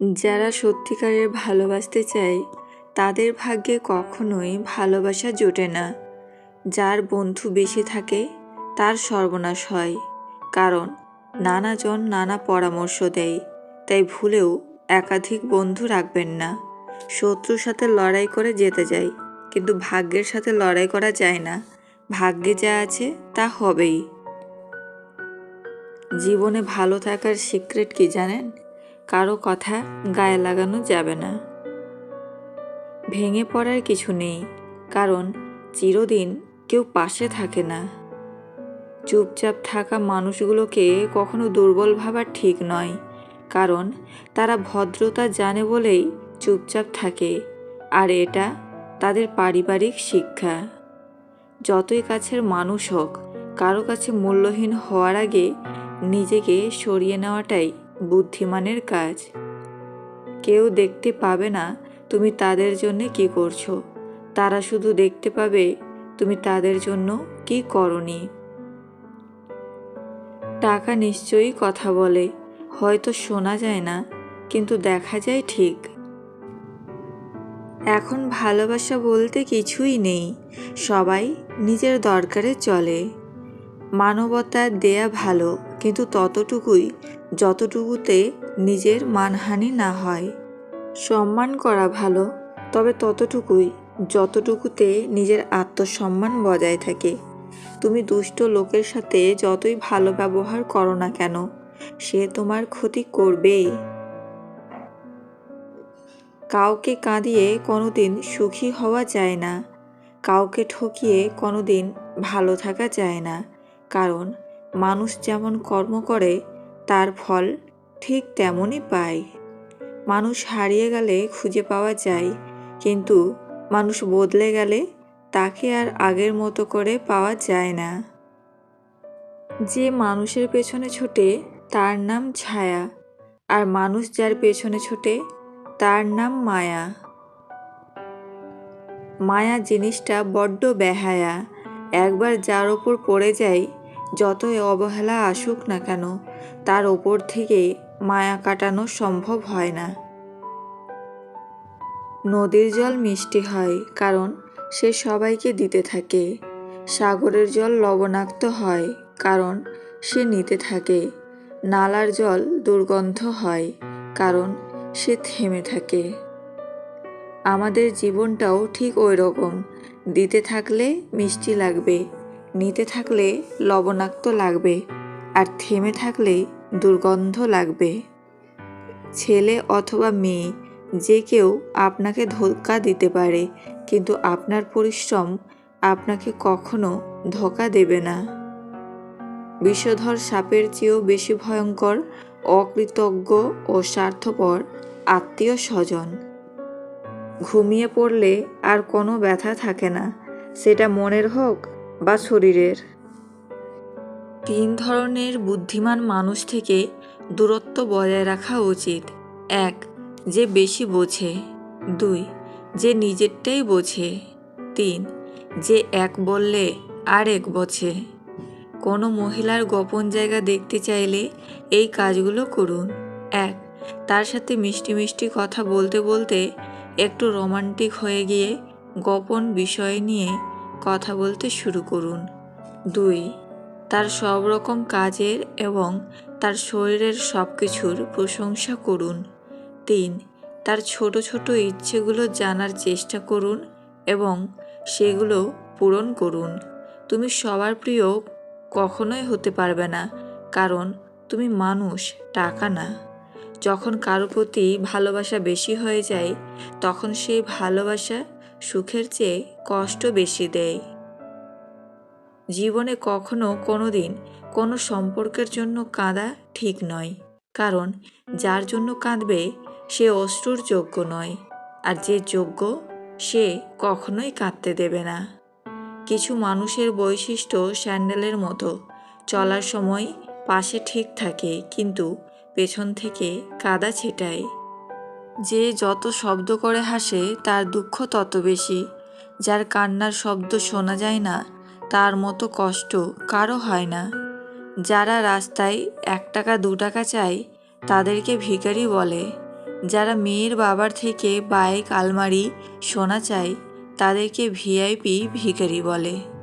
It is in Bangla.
যারা সত্যিকারের ভালোবাসতে চায়, তাদের ভাগ্যে কখনোই ভালোবাসা জোটে না। যার বন্ধু বেশি থাকে, তার সর্বনাশ হয়। কারণ, নানাজন নানা পরামর্শ দেয়, তাই ভুলেও একাধিক বন্ধু রাখবেন না। শত্রুর সাথে লড়াই করে যেতে যায়, কিন্তু ভাগ্যের সাথে লড়াই করা যায় না। ভাগ্যে যা আছে, তা হবেই। জীবনে ভালো থাকার সিক্রেট কি জানেন? কারও কথা গায়ে লাগানো যাবে না। ভেঙে পড়ার কিছু নেই, কারণ চিরদিন কেউ পাশে থাকে না। চুপচাপ থাকা মানুষগুলোকে কখনো দুর্বল ভাবা ঠিক নয়, কারণ তারা ভদ্রতা জানে বলেই চুপচাপ থাকে, আর এটা তাদের পারিবারিক শিক্ষা। যতই কাছের মানুষ হোক, কারও কাছে মূল্যহীন হওয়ার আগে নিজেকে সরিয়ে নেওয়াটাই বুদ্ধিমানের কাজ। কেউ দেখতে পাবে না তুমি তাদের জন্য কি করছ। তারা শুধু দেখতে পাবে তুমি তাদের জন্য কি করনি। টাকা নিশ্চয়ই কথা বলে, হয়তো শোনা যায় না, কিন্তু দেখা যায় ঠিক। এখন ভালোবাসা বলতে কিছুই নেই, সবাই নিজের দরকারে চলে। মানবতার দেয়া ভালো। কিন্তু ততটুকুই যতটুকুতে নিজের মানহানি না হয়। সম্মান করা ভালো, তবে ততটুকুই যতটুকুতে নিজের আত্মসম্মান বজায় থাকে। তুমি দুষ্ট লোকের সাথে যতই ভালো ব্যবহার করো না কেন, সে তোমার ক্ষতি করবেই। কাউকে কাঁদিয়ে কোনোদিন সুখী হওয়া যায় না। কাউকে ঠকিয়ে কোনোদিন ভালো থাকা যায় না। কারণ মানুষ যেমন কর্ম করে, তার ফল ঠিক তেমনই পায়। মানুষ হারিয়ে গেলে খুঁজে পাওয়া যায়, কিন্তু মানুষ বদলে গেলে তাকে আর আগের মতো করে পাওয়া যায় না। যে মানুষের পেছনে ছোটে, তার নাম ছায়া, আর মানুষ যার পেছনে ছোটে, তার নাম মায়া। মায়া জিনিসটা বড্ড বেহায়া, একবার যার ওপর পড়ে যায় যতই অবহেলা আসুক না কেন, তার ওপর থেকে মায়া কাটানো সম্ভব হয় না। নদীর জল মিষ্টি হয়, কারণ সে সবাইকে দিতে থাকে। সাগরের জল লবণাক্ত হয়, কারণ সে নিতে থাকে। নালার জল দুর্গন্ধ হয়, কারণ সে থেমে থাকে। আমাদের জীবনটাও ঠিক ওই রকম দিতে থাকলে মিষ্টি লাগবে। নিতে থাকলে লবণাক্ত লাগবে আর থেমে থাকলে দুর্গন্ধ লাগবে। ছেলে অথবা মেয়ে, যে কেউ আপনাকে ধোকা দিতে পারে, কিন্তু আপনার পরিশ্রম আপনাকে কখনো ধোকা দেবে না। বিষধর সাপের চেয়েও বেশি ভয়ঙ্কর, অকৃতজ্ঞ ও স্বার্থপর আত্মীয় স্বজন। ঘুমিয়ে পড়লে আর কোনো ব্যথা থাকে না। সেটা মনের হোক বা শরীরের। তিন ধরনের বুদ্ধিমান মানুষ থেকে দূরত্ব বজায় রাখা উচিত। এক, যে বেশি বোঝে। দুই, যে নিজেরটাই বোঝে। তিন, যে এক বললে আর এক বোঝে। কোনো মহিলার গোপন জায়গা দেখতে চাইলে এই কাজগুলো করুন। এক, তার সাথে মিষ্টি মিষ্টি কথা বলতে বলতে একটু রোমান্টিক হয়ে গিয়ে গোপন বিষয় নিয়ে কথা বলতে শুরু করুন। দুই, তার সব রকম কাজের এবং তার শরীরের সব কিছুর প্রশংসা করুন। তিন, তার ছোট ছোট ইচ্ছেগুলো জানার চেষ্টা করুন এবং সেগুলো পূরণ করুন। তুমি সবার প্রিয় কখনোই হতে পারবে না, কারণ তুমি মানুষ, টাকা না। যখন কারও প্রতি ভালোবাসা বেশি হয়ে যায়, তখন সেই ভালোবাসা সুখের চেয়ে কষ্ট বেশি দেয়। জীবনে কখনো কোনো দিন কোনো সম্পর্কের জন্য কাঁদা ঠিক নয়, কারণ যার জন্য কাঁদবে সে অশ্রুর যোগ্য নয়, আর যে যোগ্য সে কখনোই কাঁদতে দেবে না। কিছু মানুষের বৈশিষ্ট্য স্যান্ডেলের মতো, চলার সময় পাশে ঠিক থাকে, কিন্তু পেছন থেকে কাদা ছেটায়। যে যত শব্দ করে হাসে, তার দুঃখ তত বেশি। যার কান্নার শব্দ শোনা যায় না, তার মতো কষ্ট কারও হয় না। যারা রাস্তায় এক টাকা, দু টাকা চায়, তাদেরকে ভিখারি বলে। যারা মেয়ের বাবার থেকে বাইক, আলমারি সোনা চায়, তাদেরকে ভিআইপি ভিখারি বলে।